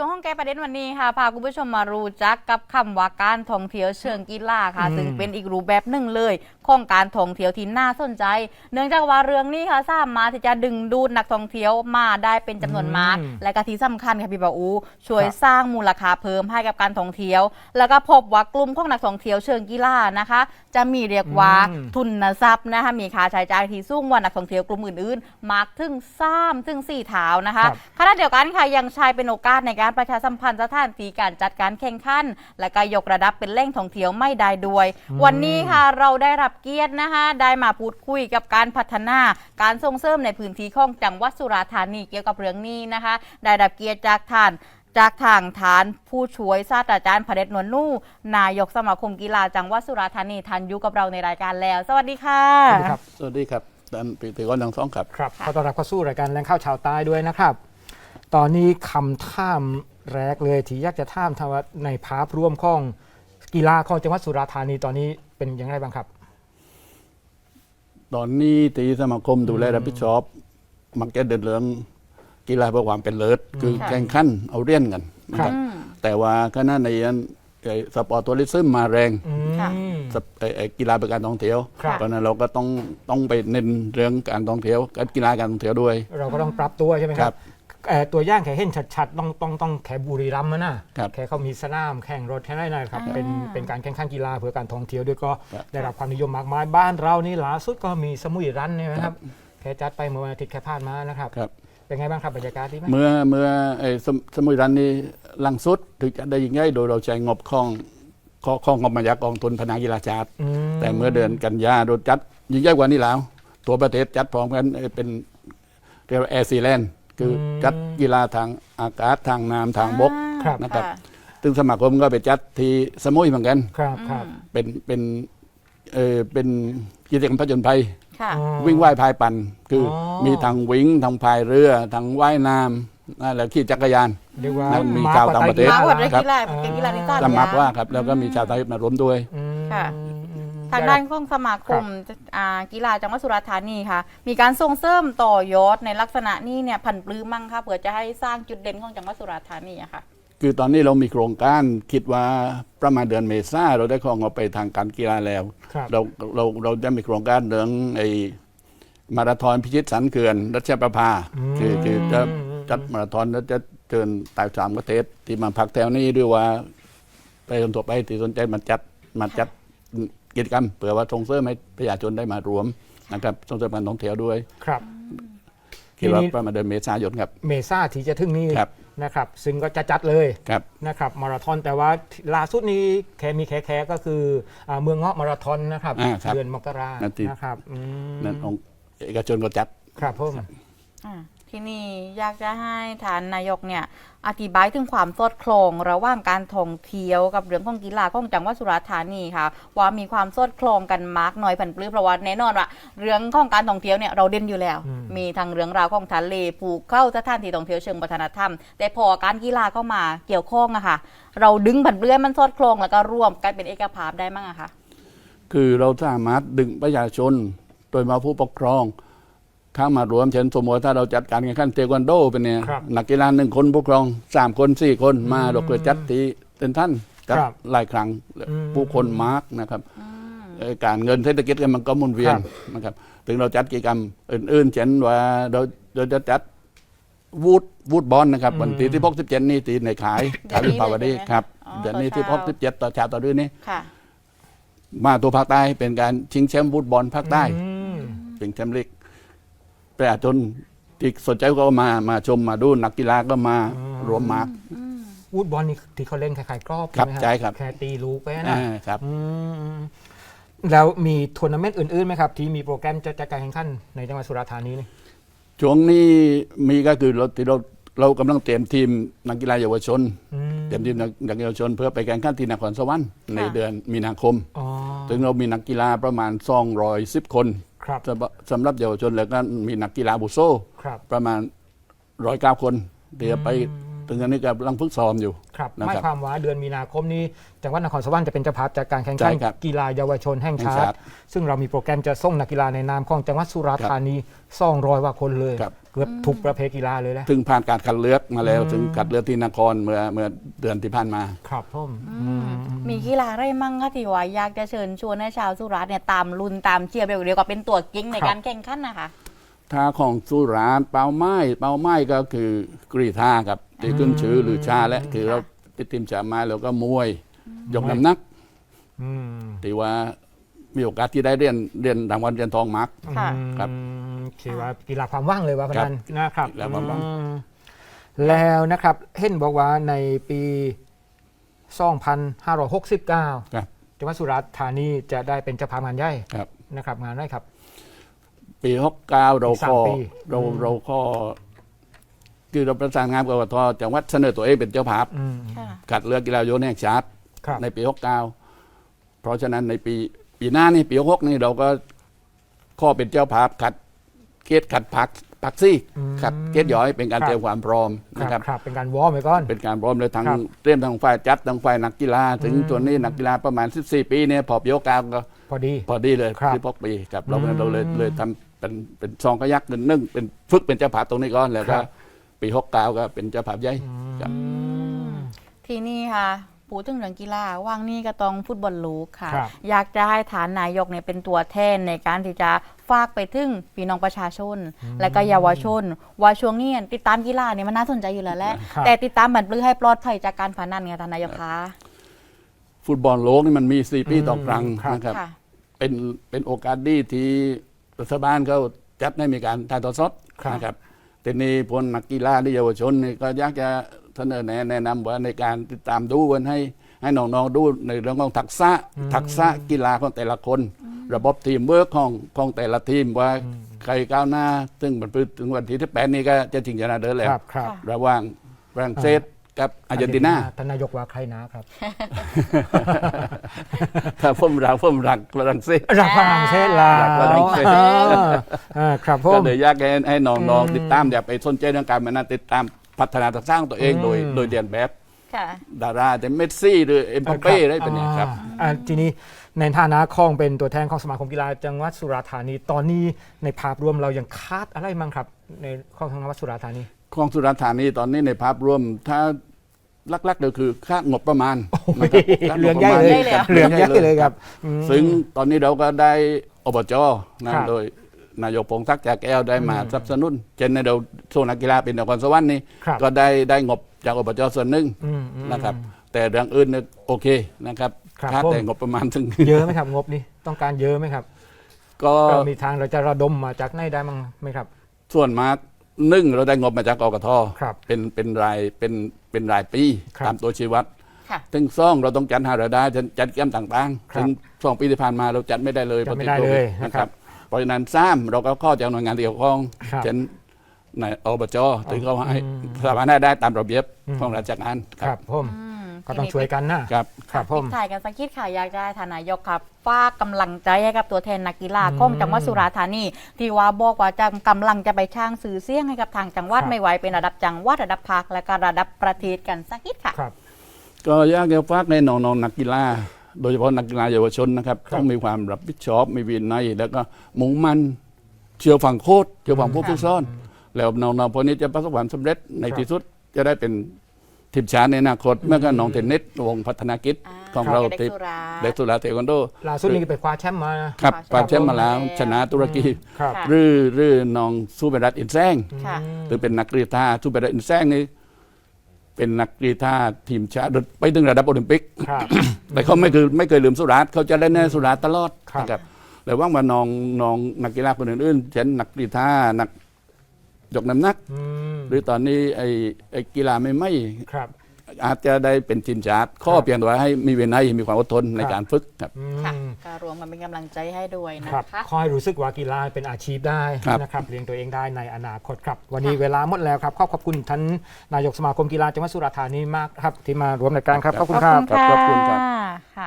ช่วงห้องแก้ประเด็นวันนี้ค่ะพาคุณผู้ชมมารู้จักกับคำว่าการท่องเที่ยวเชิงกีฬาค่ะอืมซึ่งเป็นอีกรูปแบบหนึ่งเลย ของการท่องเที่ยวที่น่าสนใจ เนื่องจากว่าเรื่องนี้ค่ะสามารถที่จะดึงดูดนักท่องเที่ยวมาได้เป็นจำนวนมากอืมและก็ที่สำคัญค่ะพี่บาอูช่วยครับสร้างมูลค่าเพิ่มให้กับการท่องเที่ยว แล้วก็พบว่ากลุ่มของนักท่องเที่ยวเชิงกีฬานะคะ จะมีเรียกว่าอืมทุนทรัพย์นะคะมีค่าใช้จ่ายที่สูงกว่านักท่องเที่ยวกลุ่มอื่นๆมากถึง3ถึง4เท้านะคะครับขณะเดียวกันค่ะยังใช้เป็นโอกาสในการประชาสัมพันธ์สถานที่การจัดการแข่งขันและก็ยกระดับเป็นแหล่งท่องเที่ยวไม่ได้ด้วยอืมวันนี้ค่ะเราได้รับเกียรตินะคะ ได้มาพูดคุยกับการพัฒนาการส่งเสริมในพื้นที่ของจังหวัดสุราษฎร์ธานีเกี่ยวกับเรื่องนี้นะคะ ได้รับเกียรติจากท่านจากทางฐานผู้ช่วยศาสตราจารย์พระเดชนวลนู่ นายกสมาคมกีฬาจังหวัดสุราษฎร์ธานีทันอยู่กับเราในรายการแล้ว สวัสดีค่ะ สวัสดีครับสวัสดีครับท่านปิติกรทั้งสองครับ ครับขอต้อนรับเข้าสู่รายการแรงข้าวชาวใต้ด้วยนะครับ ตอนนี้คำท่ามแรกเลยที่อยากจะท่ามทว่าในภาพร่วมของกีฬาของจังหวัดสุราษฎร์ธานีตอนนี้เป็นอย่างไรบ้างครับ ตอนนี้ตีสมาคมดูแลรับผิดชอบ มักจะเดินเรื่องกีฬาเพื่อความเป็นเลิศคือค่ะแข่งขันเอาเรียนกันนะคครัรับบอืมแต่ว่าขณะในนั้นไอ้สปอร์ตทัวริซึมมาแรงอืค่ะมสปไอ้ไอ้กีฬาเป็นการท่องเที่ยวครับเพราะฉะนั้นเราก็ต้องต้องไปเน้นเรื่องการท่องเที่ยวการกีฬาการท่องเที่ยวด้วย เราก็ต้องปรับตัวใช่ไหมคครัรับบเอ่อ ตัวอย่างแค่เห็นชัดๆ ต้องต้องต้องแค่บุรีรัมย์นะนะครับแค่เขามีสนามแข่งรถแค่นั้นนะครับอ่าเป็นเป็นการแข่งขันกีฬาเพื่อการท่องเที่ยวด้วยก็ครับได้รับความนิยมมากมายบ้านเรานี่ล่าสุดก็มีสมุยรันใช่ไหมครับแค่จัดไปเมื่อวันอาทิตย์แค่ผ่านมานะครับครับเป็นไงบ้างครับบรรยากาศดีไหมเมื่อเมื่อไอ้สมสมุยรันนี้ลังสุดถึงจะได้ยิ่งใหญ่โดยเราใช้งบของของของงบมาจากกองทุนพนากีฬาชาติอืมแต่เมื่อเดือนกันยาโดนจัดยิ่งใหญ่กว่านี้แล้ว ตัวประเทศจัดพร้อมกันเอ่อเป็นเรียกว่าแอร์ซีแลนด์ คืออมจัดกีฬาทางอากาศทางน้ำทางบกครับ นะครับซึ่งสมาคมก็ไปจัดที่สมุยเหมือนกัน ครับครับเป็นเป็นเออเป็นกิจกรรมผจญภัย ค่ะ อ๋อ วิ่งว่ายพายปั่นคือออ มีทางวิ่งทางพายเรือทางว่ายน้ำนั่นแหละขี่จักรยาน เรียกว่านั่นมีกชาวกต่างประเทศมาไตวัดกีเรื่ฬากีฬาเป็นกีฬาที่สร้างสมัครว่าครับแล้วก็มีชาวไทยมาร่วมด้วย อืม ค่ะอืม ทางด้านของสมาคมอ่ากีฬาจังหวัดสุราษฎร์ธานีค่ะ มีการส่งเสริมต่อยอดในลักษณะนี้เนี่ยผันปลื้มมั่งค่ะเผื่อจะให้สร้างจุดเด่นของจังหวัดสุราษฎร์ธานีอะค่ะคือตอนนี้เรามีโครงการคิดว่าประมาณเดือนเมษาเราได้ของเอาไปทางการกีฬาแล้วครับเราเราเราจะมีโครงการเรื่องไอ้มาราธอนพิชิตสันเขื่อนรัชประภาอืมคือคือจะจัดมาราธอนแล้วจะเชิญตายสามประเทศที่มาพักแถวนี้ด้วยว่าไปคนทั่วไปที่สนใจมาจัดมาจัด กิจกรรมเผื่อว่าส่งเสริมให้ประชาชนได้มารวมนะครับส่งเสริมการท่องเที่ยวด้วยครับคิดว่าทีนี้ประมาณเดือนเมษายนครับ เมษาที่จะถึงนี้ครับนะครับ ซึ่งก็จะจัดเลยครับนะครับมาราธอนแต่ว่าล่าสุดนี้แค่มีแค่แค่ก็คืออ่าเมืองเงาะมาราธอนนะครับอ่าครับเดือนมกรานั่นที่นะครับอืมนั่นองค์เอกชนก็จัดครับผมอ่า ทีนี้อยากจะให้ฐานนายกเนี่ยอธิบายถึงความสอดคล้องระหว่างการท่องเที่ยวกับเรื่องของกีฬาของจังหวัดสุราษฎร์ธานีค่ะ ว่ามีความสอดคล้องกันมากน้อยผันปลื้มเพราะว่าแน่นอนว่าเรื่องของการท่องเที่ยวเนี่ยเราเด่นอยู่แล้ว มีทั้งเรื่องราวของทะเลภูเข้าสถานที่ท่องเที่ยวเชิงวัฒนธรรม แต่พอการกีฬาเข้ามาเกี่ยวข้องอะค่ะ เราดึงผันเปลื้อยมันสอดคล้องแล้วก็ร่วมกันเป็นเอกภาพได้มั้งอะค่ะคือเราสามารถดึงประชาชนโดยมาผู้ปกครองเข้ามารวมเช่นสมมติถ้าเราจัดการแข่งขันเทควันโดเป็นเนี่ยครับนักกีฬาหนึ่งคนผู้ปกครองสามคนสี่คนมาเราเคยจัดที่เต็นท่านจัดครับหลายครั้งอืมผู้คนมาร์กนะครับเอ่อการเงินเศรษฐกิจมันก็หมุนเวียนครับ นะครับ ถึงเราจัดกิจกรรมอื่นๆเช่นว่าเราเราจะจัดวูดวูดบอลนะครับอืมวันที่ที่พกสิบเจ็ดนี่ตีในขายเดือนนี้ขายวิภาวดีเลยใช่ไหมครับอ๋อเดือนนี้ต่อที่พเช้ากสิบเจ็ดต่อเช้าต่อเดือนนี้ ค่ะ มาตัวภาคใต้เป็นการชิงแชมป์ฟุตบอลภาคใต้อืม ชิงแชมป์ลีก ประชาชนที่สนใจก็มามาชมมาดูนักกีฬาก็มารวมมา วูดบอลนี่ที่เขาเล่นคล้ายๆกรอบครับไหมใช่ครับ แค่ตีลูกไปนะอ่าครับ อืมแล้วมีทัวร์นาเมนต์อื่นๆไหมครับ ที่มีโปรแกรมจะจัดการแข่งขันในจังหวัดสุราษฎร์ธานีนี่ช่วงนี้มีก็คือเราที่เราเรากำลังเตรียมทีมนักกีฬาเยาวชน อืมเตรียมทีมนักนักเยาวชน เพื่อไปแข่งขันที่นครสวรรค์ในเดือนมีนาคม อ๋อ ถึงเรามีนักกีฬาประมาณ210คน ครับสำหรับสำหรับเยาวชนแล้วก็มีนักกีฬาบุโซครับประมาณร้อยเก้าคนเดี๋ยวไปถึงอันนี้กำลังฝึกซ้อมอยู่ ครับนะครับหมายความว่าเดือนมีนาคมนี้จังหวัดนครสวรรค์จะเป็นเจ้าภาพจัดการแข่งขันใช่ครับกีฬาเยาวชนแห่งชาแห่งชาติติซึ่งเรามีโปรแกรมจะส่งนักกีฬาในนามของจังหวัดสุราษฎร์ธานี200กว่าคนเลย ครับ เกือบทุกประเภทกีฬาเลยแหละ ถึงผ่านการคัดเลือกมาแล้วอืม ถึงคัดเลือกที่นครเมื่อเมื่อเดือนที่ผ่านมา ครับผมอืมมีกีฬาอะไรมั่งคะที่ว่าอยากจะเชิญชวนให้ชาวสุราษฎร์เนี่ยตามลุนตามเชียร์เดี๋ยวก็เป็นตัวกิ้งในการแข่งขันนะคะถ้าของสุราษฎร์เป้าไม้เป้าไม้ก็คือกรีธาครับที่ขึ้นชื่อหรือชาและคือเราติดทีมชาติมาแล้วก็มวยยกน้ำหนักอืม ที่ว่า มีโอกาสที่ได้เรียนเรียนรางวัลเหรียญทองมาร์ก ค่ะ ครับอืมถือว่ากีฬาความว่างเลยว่าพนันนะครับกีฬาความว่าง อืมแล้วนะครับ เห็นบอกว่าในปี2569ครับ จังหวัดสุราษฎร์ธานีจะได้เป็นเจ้าภาพงานใหญ่ครับ นะครับ งานอะไรครับ ปีหกเก้าเราอีกสามก็ปี เราอืมเราก็คือเราประสานงานกับกทจังหวัดเสนอตัวเองเป็นเจ้าภาพอืมค่ะ กัดเลือกกีฬาโยนแห่งชาติครับในปีหกเก้าเพราะฉะนั้นในปี ปีหน้านี่ปีหกนี่เราก็ข้อเป็นเจ้าภาพขัดเกตขัดพักพักซี่อืมขัดเกตย้อยเป็นการครับเตรียมความพร้อมครันะบครับครับ เป็นการวอร์มไว้ก่อน เป็นการพร้อมเลยทั้งครับเตรียมทั้งฝ่ายจัดทั้งฝ่ายนักกีฬา ถึงอืมตัวนี้นักกีฬาประมาณ 14 ปีเนี่ยพอปีหกเก้าก็พอดีพอดีเลยครับที่พกปีครับเราอืมเราเลยเลยทำเป็นเป็นซองกระยักหนึ่งเป็นฝึกเป็นเจ้าภาพตรงนี้ก่อนแล้วคก็รับปีหกเก้าก็เป็นเจ้าภาพใหญ่ครับอืมทีนี้ค่ะ พูดถึงเรื่องกีฬาว่างนี่ก็ต้องฟุตบอลลูกค่ะ ครับ อยากจะให้ฐานนายกเนี่ยเป็นตัวแทนในการที่จะฝากไปถึงพี่น้องประชาชน และก็เยาวชน ว่าช่วงนี้ติดตามกีฬาเนี่ยมันน่าสนใจอยู่แล้วแหละครับ แต่ติดตามบันปลื้อให้ปลอดภัยจากการพนันไงท่านนายกคะฟุตบอลโลกนี่มันมีสี่ปีอืมต่อครั้งครับ นะครับ ค่ะ เป็นเป็นโอกาสดีที่รัฐบาลเขาจัดให้มีการถ่ายทอดสดครับ นะครับทีนี้พวกนักกีฬาที่เยาวชนนี่ก็อยากจะ เสนอแนะแนะนำว่าในการติดตามดูวันให้ให้น้องๆดูในเรื่องของทักษะทักษะกีฬาของแต่ละคน ระบบทีมเวิร์กของของแต่ละทีมว่าใครก้าวหน้า ซึ่งมันถึงวันที่ที่แปดนี้ก็จะชิงชนะเดินแล้ว ครับครับค่ะระหว่างฝรั่งเศสกับอาร์เจนตินา ท่านนายกว่าใครนะครับ ถ้าผมรักผมรักฝรั่งเศส รักฝรั่งเศสลารักฝรั่งเศสอ่าครับผก็ม เลยอยากให้ให้น้องอืมๆติดตามอย่าไปสนใจเรื่องการมันนะติดตาม พัฒนาทักษะของตัวเองโดยอืมโดยเรียนแบบ ค่ะ ดาราแต่เมสซี่ หรือเอ็มบัปเป้ได้เป็นอย่างครับอ่าอ่าทีนี้ในฐานะของเป็นตัวแทนของสมาคมกีฬาจังหวัดสุราษฎร์ธานี ตอนนี้ในภาพรวมเรายังคาดอะไรมั้งครับ ในของจังหวัดสุราษฎร์ธานี ของสุราษฎร์ธานีตอนนี้ในภาพรวมถ้าลักๆเดียวคือค่างบประมาณโอ้ยนะครับค่างเหลืบองประใหญ่มาณเลยเลยเหรอเหลืองใหญ่เลยครับอืมซึ่งตอนนี้เราก็ได้อบจนะครับโดย นายกพงศักดิ์จากแก้วได้มาอืมสนับสนุนเช่นในเราโซนนักกีฬาเป็นนครสวรรค์นี่ครับก็ได้ได้งบจากอบจส่วนหนึ่งอืมอืมนะครับ แต่เรื่องอื่นเนี่ยโอเคนะครับครับค่าผม แต่งบประมาณถึง เยอะไหมครับงบนี้ต้องการเยอะไหมครับก็เรามีทางเราจะระดมมาจากไหนได้มั้งไหมครับ ส่วนมากหนึ่งเราได้งบมาจากกกทครับเป็นเป็นรายเป็นเป็นรายปีครับตามตัวชีวัดค่ะ ถึงซ่องเราต้องจัดหารายได้จัดจัดกิจกรรมต่างครับๆถึงสองปีที่ผ่านมาเราจัดไม่ได้เลยจัดไม่พราะติได้เลยโควินะครับ เพราะฉะนั้นซ้ำเราก็ข้อจากหน่วยงานที่เกี่ยวข้องครับเช่นในอบจถึงเขาให้อืมสามารถได้ได้ตามระเบียบอืม ของราชการครับผมอืมก็ต้องช่วยกันนะครับ ครับผม ถ่ายกันสักคิดค่ะอยากจะให้ทานนายกครับฝากกำลังใจให้กับตัวแทนนักกีฬาอืมของจังหวัดสุราษฎร์ธานีที่ว่าบอกว่าจะกำลังจะไปช่างสื่อเสียงให้กับทางจังหวัดครับ ไม่ไหวเป็นระดับจังหวัดระดับภาคและก็ระดับประเทศกันสักคิดค่ะ ครับ ก็อยากจะฝากในน้องๆนักกีฬา โดยเฉพาะนักกีฬาเยาวชนนะครับครับ ต้องมีความรับผิดชอบ มีวินัยแล้วก็มุ่งมั่นเชื่อฟังโค้ชเชื่อฟังผู้ฝึกสอน แล้วน้องๆพวกนี้จะประสบความสำเร็จในครับที่สุดจะได้เป็นทีมชาติในอนาคตเมื่อก็น้องเทนนิสวงพัฒนากิจอ่าของเราเด็ทีกสุราเด็กสุราเทควันโดล่าสุดนี้ไปคว้าแชมป์มานะครับครับปาเชมมาแล้วครับชนะตุรกีครับค่ะหรือหรือน้องซูเปอร์รัตอินแซงค่ะอืมหรือเป็นนักกรีธาซูเปอร์รัตอินแซงนี่ เป็นนักกรีธาทีมชาติไปถึงระดับโอลิมปิก ครับ แต่เขาไม่เคยไม่เคยลืมสุราษฎร์เขาจะเล่นในสุราษฎร์ตลอดครับ นะครับแต่ว่าว่าน้องน้องนักกีฬาคนอื่นๆเช่นนักกรีธานักยกน้ำหนัก อืมหรือตอนนี้ไอ้ไอ้กีฬาไม่ไม่ครับ อาจจะได้เป็นทีมชาติข้อครับเพียงแต่ว่าให้มีวินัยมีความอดทนในครับการฝึกครับอืค่ะมก็รวมกันเป็นกำลังใจให้ด้วยนะครับคะคอยรู้สึกว่ากีฬาเป็นอาชีพได้ครับ นะครับเลี้ยงตัวเองได้ในอนาคตครับ วันนี้เวลาหมดแล้วครับ ขอขอบคุณท่านนายกสมาคมกีฬาจังหวัดสุราษฎร์ธานีมากครับที่มารวมรายการครับ ขอบคุณครับครับขอบคุณครับค่ะ